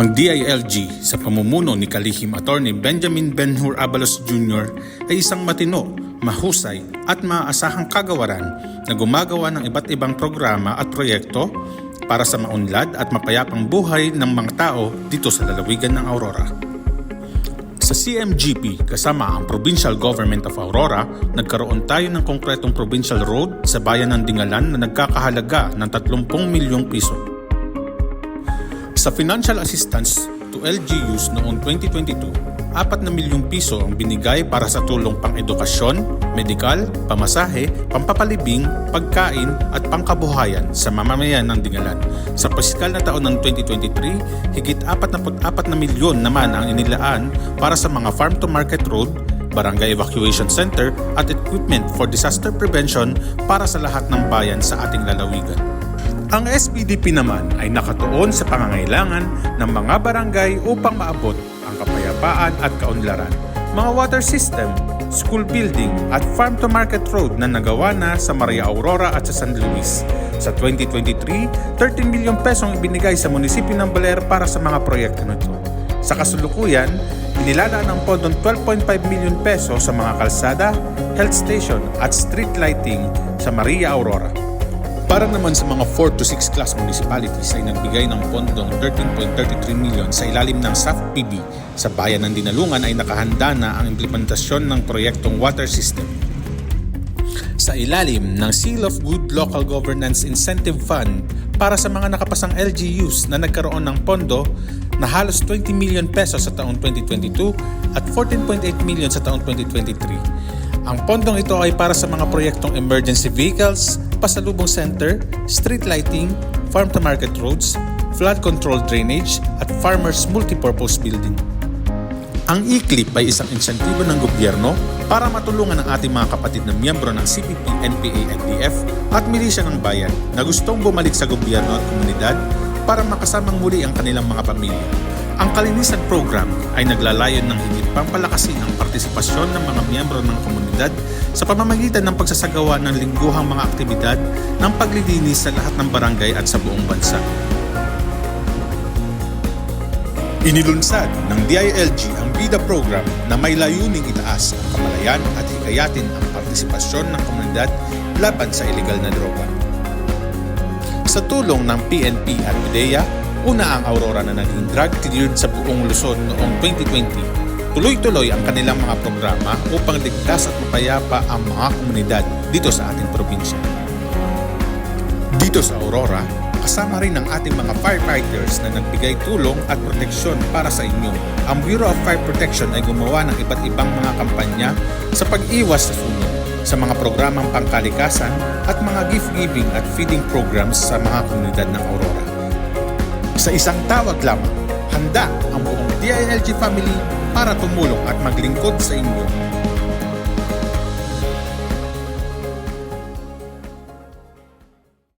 Ang DILG sa pamumuno ni kalihim attorney Benjamin Benhur Abalos Jr. ay isang matino, mahusay at maaasahang kagawaran na gumagawa ng iba't ibang programa at proyekto para sa maunlad at mapayapang buhay ng mga tao dito sa lalawigan ng Aurora. Sa CMGP kasama ang Provincial Government of Aurora, nagkaroon tayo ng konkretong provincial road sa bayan ng Dingalan na nagkakahalaga ng 30 milyong piso. Sa financial assistance to LGUs noong 2022, 4 na milyong piso ang binigay para sa tulong pang-edukasyon, medikal, pamasahe, pampapalibing, pagkain at pangkabuhayan sa mamamayan ng Dingalan. Sa pisikal na taon ng 2023, higit 44 na milyon naman ang inilaan para sa mga farm-to-market road, barangay evacuation center at equipment for disaster prevention para sa lahat ng bayan sa ating lalawigan. Ang SPDP naman ay nakatuon sa pangangailangan ng mga barangay upang maabot ang kapayapaan at kaunlaran, mga water system, school building at farm-to-market road na nagawa na sa Maria Aurora at sa San Luis. Sa 2023, 13 milyong pesong ibinigay sa munisipyo ng Baler para sa mga proyekto nito. Sa kasulukuyan, inilalaan ang pondong 12.5 milyon peso sa mga kalsada, health station at street lighting sa Maria Aurora. Para naman sa mga 4 to 6 class municipalities ay nagbigay ng pondong 13.33 million sa ilalim ng SAFPB. Sa bayan ng Dinalungan ay nakahanda na ang implementasyon ng proyektong water system. Sa ilalim ng Seal of Good Local Governance Incentive Fund para sa mga nakapasang LGUs na nagkaroon ng pondo na halos 20 million pesos sa taong 2022 at 14.8 million sa taong 2023. Ang pondong ito ay para sa mga proyektong emergency vehicles, pasalubong center, street lighting, farm-to-market roads, flood control drainage, at farmers multipurpose building. Ang e-clip ay isang insentibo ng gobyerno para matulungan ang ating mga kapatid na miyembro ng CPP, NPA, NDF at milisya ng bayan na gustong bumalik sa gobyerno at komunidad para makasamang muli ang kanilang mga pamilya. Ang Kalinisan Program ay naglalayon ng higit pang palakasin ang partisipasyon ng mga miyembro ng komunidad sa pamamagitan ng pagsasagawa ng lingguhang mga aktibidad ng paglilinis sa lahat ng barangay at sa buong bansa. Inilunsad ng DILG ang BIDA program na may layuning itaas ang kamalayan at hikayatin ang partisipasyon ng komunidad laban sa ilegal na droga. Sa tulong ng PNP at PDEA, una ang Aurora na naging drug cleared sa buong Luzon noong 2020. Tuloy-tuloy ang kanilang mga programa upang ligtas at mapayapa ang mga komunidad dito sa ating probinsya. Dito sa Aurora, kasama rin ang ating mga firefighters na nagbigay tulong at proteksyon para sa inyo. Ang Bureau of Fire Protection ay gumawa ng iba't ibang mga kampanya sa pag-iwas sa sunog, sa mga programang pangkalikasan at mga gift-giving at feeding programs sa mga komunidad ng Aurora. Sa isang tawag lamang, handa ang buong DILG family para tumulong at maglingkod sa inyo